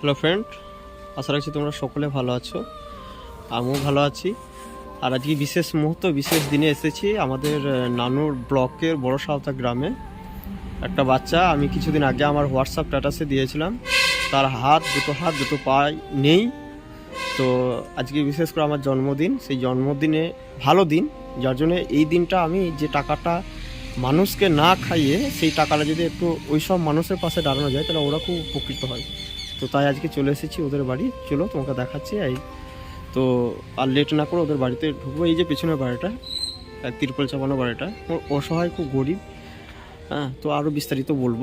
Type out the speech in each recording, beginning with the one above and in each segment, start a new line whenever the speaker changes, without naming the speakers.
Hello friend আশা রাখছি তোমরা সকলে ভালো আছো। আমিও ভালো আছি। আর আজকে বিশেষ মুহূর্ত, বিশেষ দিনে এসেছি আমাদের নানুর ব্লকের বড় সাঁওতা গ্রামে। একটা বাচ্চা, আমি কিছুদিন আগে আমার হোয়াটসঅ্যাপ স্ট্যাটাসে দিয়েছিলাম। তার হাত, দুটো হাত, দুটো পা নেই। তো আজকে বিশেষ করে আমার জন্মদিন। সেই জন্মদিনে ভালো দিন। যার জন্য এই দিনটা আমি যে টাকাটা মানুষকে না খাইয়ে, সেই টাকাটা যদি একটু ওই সব মানুষের পাশে দাঁড়ানো যায়, তাহলে ওরা খুব উপকৃত হয়। তো তাই আজকে চলে এসেছি ওদের বাড়ি। চলো তোমাকে দেখাচ্ছি, এই তো আর লেট না করে ওদের বাড়িতে ঢুকবো। এই যে পেছনের বাড়িটা তিরপল চাপানো বাড়িটা। অসহায়, খুব গরিব। হ্যাঁ তো আরও বিস্তারিত বলব।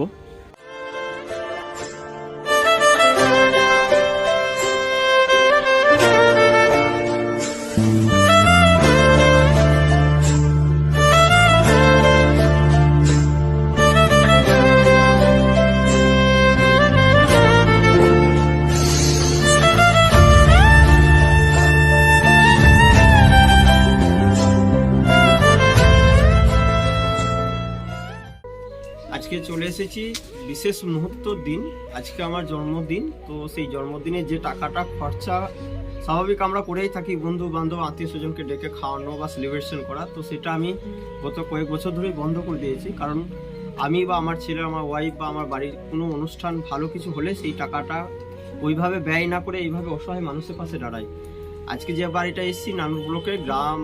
চলে এসেছি। বিশেষ মুহূর্ত দিন, আজকে আমার জন্মদিন। তো সেই জন্মদিনে যে টাকাটা, খরচা স্বাভাবিক আমরা করেই থাকি বন্ধু বান্ধব আত্মীয় স্বজনকে ডেকে খাওয়ানো বা সেলিব্রেশন করা। তো সেটা আমি গত কয়েক বছর ধরেই বন্ধ করে দিয়েছি। কারণ আমি বা আমার ছেলে, আমার ওয়াইফ বা আমার বাড়ির কোনো অনুষ্ঠান ভালো কিছু হলে সেই টাকাটা ওইভাবে ব্যয় না করে এইভাবে অসহায় মানুষের পাশে দাঁড়াই। আজকে যে বাড়িটা এসেছি, নানুর ব্লকের গ্রাম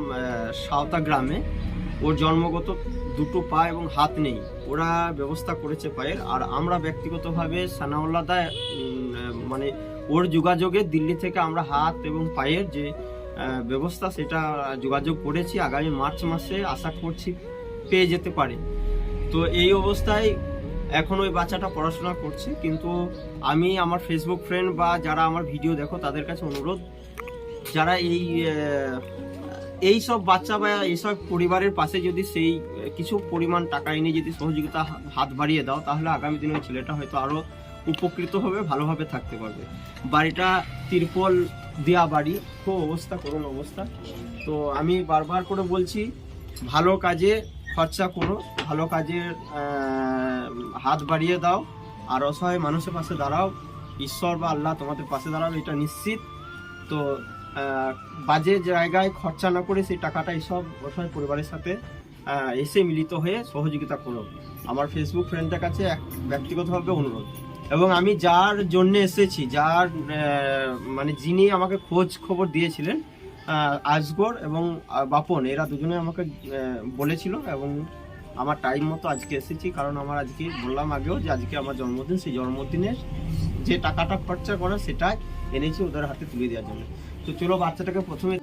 সাঁওতা গ্রামে। ওর জন্মগত দুটো পা এবং হাত নেই। ওরা ব্যবস্থা করেছে পায়ের। আর আমরা ব্যক্তিগতভাবে সানাউল্লাহ দা মানে ওর যোগাযোগে দিল্লি থেকে আমরা হাত এবং পায়ের যে ব্যবস্থা সেটা যোগাযোগ করেছি। আগামী মার্চ মাসে আশা করছি পেয়ে যেতে পারে। তো এই অবস্থায় এখন ওই বাচ্চাটা পড়াশোনা করছে। কিন্তু আমি, আমার ফেসবুক ফ্রেন্ড বা যারা আমার ভিডিও দেখো, তাদের কাছে অনুরোধ, যারা এই এই সব বাচ্চা বা এইসব পরিবারের পাশে যদি সেই কিছু পরিমাণ টাকা এনে যদি সহযোগিতা হাত বাড়িয়ে দাও, তাহলে আগামী দিনে ছেলেটা হয়তো আরও উপকৃত হবে, ভালোভাবে থাকতে পারবে। বাড়িটা তিরপল দেয়া বাড়ি খুব অবস্থা করুন অবস্থা। তো আমি বারবার করে বলছি, ভালো কাজে খরচা করো, ভালো কাজের হাত বাড়িয়ে দাও, আর অসহায় মানুষের পাশে দাঁড়াও। ঈশ্বর বা আল্লাহ তোমাদের পাশে দাঁড়াবে, এটা নিশ্চিত। তো বাজে জায়গায় খরচা না করে সেই টাকাটা এইসব অসহায় পরিবারের সাথে এসে মিলিত হয়ে সহযোগিতা করো আমার ফেসবুক ফ্রেন্ডের কাছে এক ব্যক্তিগতভাবে অনুরোধ। এবং আমি যার জন্য এসেছি, যার মানে যিনি আমাকে খোঁজ খবর দিয়েছিলেন আজগর এবং বাপন, এরা দুজনে আমাকে বলেছিল এবং আমার টাইম মতো আজকে এসেছি। কারণ আমার আজকে বললাম আগেও যে আজকে আমার জন্মদিন, সেই জন্মদিনের যে টাকাটা খরচা করা, সেটা এনেছি ওদের হাতে তুলে দেওয়ার জন্য। তো চলো বাচ্চাটাকে প্রথমে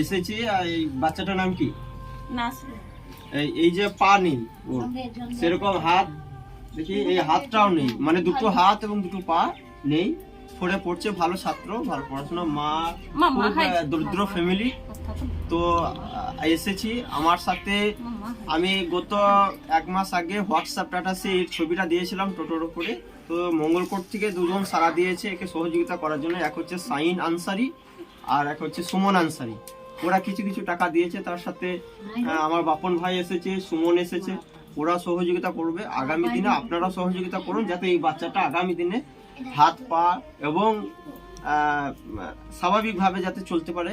এসেছি আর এই বাচ্চাটার নাম কি?
নাসরে
এই এই যে পা নেই ওর সেরকম হাত দেখি এই হাতটাও নেই মানে দুটো হাত এবং দুটো পা নেই পড়ে পড়ছে ভালো ছাত্র ভালো পড়াশোনা মা দরিদ্র ফ্যামিলি তো এসেছি আমার সাথে আমি গত এক মাস আগে হোয়াটসঅ্যাপ স্ট্যাটাসে এই ছবিটা দিয়েছিলাম টোটোর উপরে। তো মঙ্গলকোট থেকে দুজন সারা দিয়েছে একে সহযোগিতা করার জন্য এক হচ্ছে সাইন আনসারি আর এক হচ্ছে সুমন আনসারি। ওরা কিছু কিছু টাকা দিয়েছে, তার সাথে আমার বাপন ভাই এসেছে, সুমন এসেছে, ওরা সহযোগিতা করবে। আগামী দিনে আপনারা সহযোগিতা করুন, যাতে এই বাচ্চাটা আগামী দিনে হাত, পা এবং স্বাভাবিকভাবে যাতে চলতে পারে,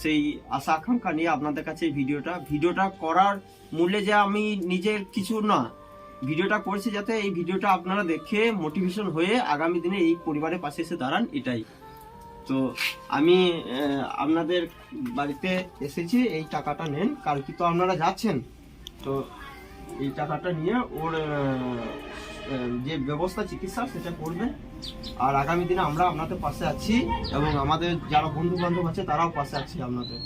সেই আশা, আকাঙ্ক্ষা নিয়ে আপনাদের কাছে ভিডিওটা। ভিডিওটা করার মূল্যে যে আমি নিজের কিছু না, ভিডিওটা করছি যাতে এই ভিডিওটা আপনারা দেখে মোটিভেশন হয়ে আগামী দিনে এই পরিবারের পাশে এসে দাঁড়ান, এটাই। তো আমি আপনাদের বাড়িতে এসেছি, এই টাকাটা নেন। কালকে তো আপনারা যাচ্ছেন। তো এই টাকাটা নিয়ে ওর যে ব্যবস্থা চিকিৎসা, সেটা করবে। আর আগামী দিনে আমরা আপনাদের পাশে আছি এবং আমাদের যারা বন্ধু বান্ধব আছে, তারাও পাশে আছি আপনাদের।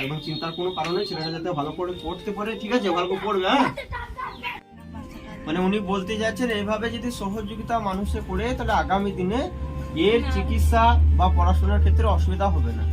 একদম চিন্তার কোনো কারণে ছেলেটা যাতে ভালো করে পড়তে পারে। ঠিক আছে, ভালো পড়বে হ্যাঁ? মানে উনি বলতে যাচ্ছেন এইভাবে যদি সহযোগিতা মানুষে করে, তাহলে আগামী দিনে এর চিকিৎসা বা পড়াশোনার ক্ষেত্রে অসুবিধা হবে না।